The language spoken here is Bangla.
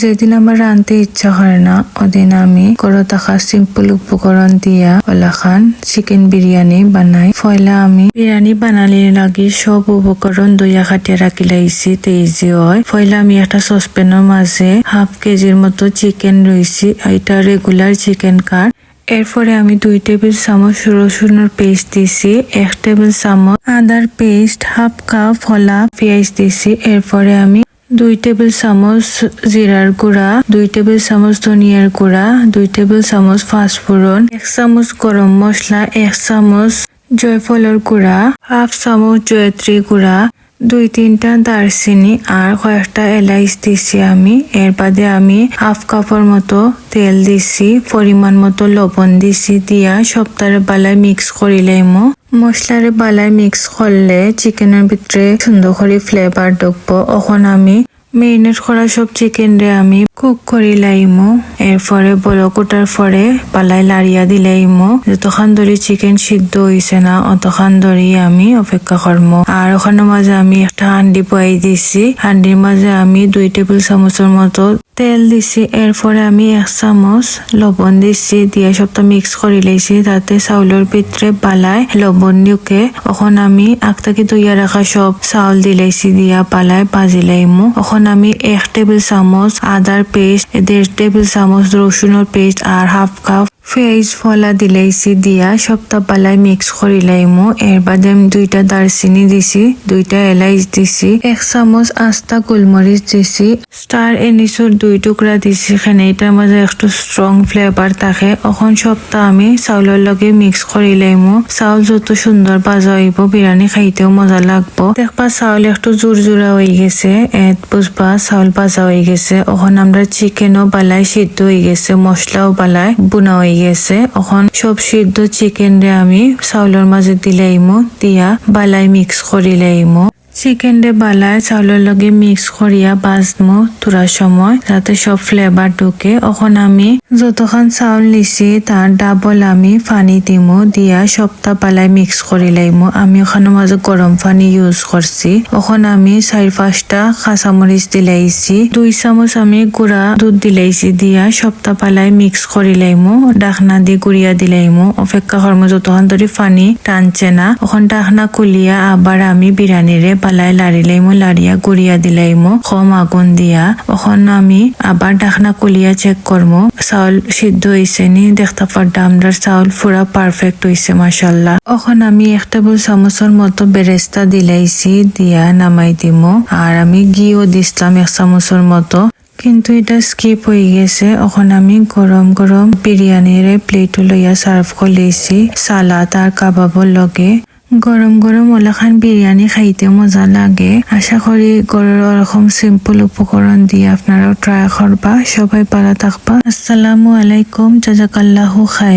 যেদিন আমার রাঁধতে ইচ্ছা হয় না, ওদিন আমি করো থাকা সিম্পল উপকরণ দিয়া ওলাখান চিকেন বিরিয়ানি বানাই। ফয়লা আমি বিরিয়ানি বানালে লাগি সব উপকরণ দইয়া খাটিয়া রাখি লাইছি তে ইজি হয়। ফয়লা আমি একটা সসপ্যানের মাঝে হাফ কেজির মতো চিকেন রয়েছি এটা রেগুলার চিকেন কার এরপরে আমি দুই টেবিল চামচ রসুনের পেস্ট দিছি, এক টেবিল চামচ আদার পেস্ট হাফ কাপ ফলা পেঁয়াজ দিছি। এরপরে আমি দুই টেবিল চামচ জিরার গুড়া, দুই টেবিল চামচ ধনিয়ার গুড়া, দুই টেবিল চামচ ফাঁসফোড়ন এক চামচ গরম মশলা, এক চামচ জয়ফলের গুড়া, হাফ চামচ জয়ত্রী গুঁড়া দুই তিনটা দারচিনি আর কয়েকটা এলাইচ দিছি আমি। এর বাদে আমি হাফ কাপের মতো তেল দিছি, পরিমাণ মতো লবণ দিছি দিয়া সপ্তাহে বালায় মিক্স করিলাইমো মশলারে বালায় মিক্স করলে চিকেনের ভিতরে সুন্দর করে ফ্লেভার ঢুকবো। এখন আমি মেরিনেট করা সব চিকেন রে আমি কুক করি লাইমো এরপরে বড় কোটার পরে পালাই লাড়িয়া দিলাইমো যতক্ষণ ধরে চিকেন সিদ্ধ হইছে না অতক্ষণ ধরে আমি অপেক্ষা করব আর ওখানে মাঝে আমি একটা হান্ডি বয়াই দিছি। হান্ডির মাঝে আমি দুই টেবিল চামচের মতো তেল দিছি। এরপরে আমি এক চামচ লবণ দিছি। দিয়ে সবটা মিক্স করে লাইছি। তাতে চাউলের ভিতরে বালায় লবণ দিওকে এখন আমি আগতাকি দইয়া রাখা সব চাউল দিলাইছি দিয়া বালায় ভাজি লাইমু এখন আমি এক টেবিল চামচ আদার পেস্ট দেড় টেবিল চামচ রসুনের পেস্ট আর হাফ কাপ পেঁয়াজ ফলা দিলাইছি, দিয়া সপ্তাহ পালাই মিক্স করিলাইমু। এর বাদে দুইটা দারচিনি দিছি, দুইটা এলাইচ দিছি, এক চামচ আস্তা গোলমরিচ দিছি। স্টার এনিসুর দুই টুকরা দিছি এখানে এটার মাঝে একটু স্ট্রং ফ্লেভার থাকে। এখন সপ্তাহ আমি চাউলের লগে মিক্স করিলাইমু। চাউল যত সুন্দর ভাজা হইব বিরিয়ানি খাইতেও মজা লাগবো। দেখবা চাউল একটু জোর জোড়া হয়ে গেছে, এত বুঝবা চাউল ভাজা হয়ে গেছে। এখন আমরা চিকেনও বালাই সিদ্ধ হয়ে গেছে মশলাও বালাই, বুনা হয়ে গেছে অখন সব সিদ্ধ চিকেন রে আমি চাউলের মাঝে দিলাইমো দিয়া বালাই মিক্স করিলাইমো চিকেন রে বালায় চাউলের লগে মিক্স করিয়া বাজমো তোরা সময়। যাতে সব ফ্লেভার ঢুকে। এখন আমি যতক্ষণ চাউল নিছি তার ডাবল আমি পানি দিমু, দিয়া সপ্তাহ বালায় মিক্স করি লাইমু। আমি ওখানে মাঝে গরম পানি ইউজ করছি এখন আমি চারি পাঁচটা কাঁচামরিচ দিলাইছি। দুই চামচ আমি গুড়া দুধ দিলাইছি। দিয়া সপ্তাহ পালায় মিক্স করি লাইমু। ডাকনা দিয়ে গুড়িয়া দিলাইমু। অপেক্ষা কর্ম যতক্ষণ ধরে পানি টানছে না। ওখান ডাকনা কুলিয়া আবার আমি বিরিয়ানিরে পালায় লাড়িলাইমু লাড়িয়া গুড়িয়া দিলাইমু কম আগুন দিয়া। ওখান আমি আবার ডাকনা কুলিয়া চেক করমু চাউল সিদ্ধ হয়েছে নি? দেখতে পারতাম আমরা চাউল পুরা পারফেক্ট হয়েছে মাসাল্লাহ ওখান আমি এক টেবিল চামচের মতো বেরেস্তা দিলাইছি, দিয়া নামাই দিমু। আর আমি ঘিও দিছিলাম এক চামচের মতো। কিন্তু এটা স্কিপ হয়ে গেছে। এখন আমি গরম গরম বিরিয়ানির প্লেট লইয়া সার্ভ করলেছি সালাদ আর কাবাবর লগে। গরম গরম ওলাখান বিরিয়ানি খাইতে মজা লাগে। আশা করি গরুর ওরকম সিম্পল উপকরণ দিয়ে আপনারাও ট্রাই করবা, সবাই ভালো থাকবা। আসসালামু আলাইকুম, জাজাকাল্লাহু খাই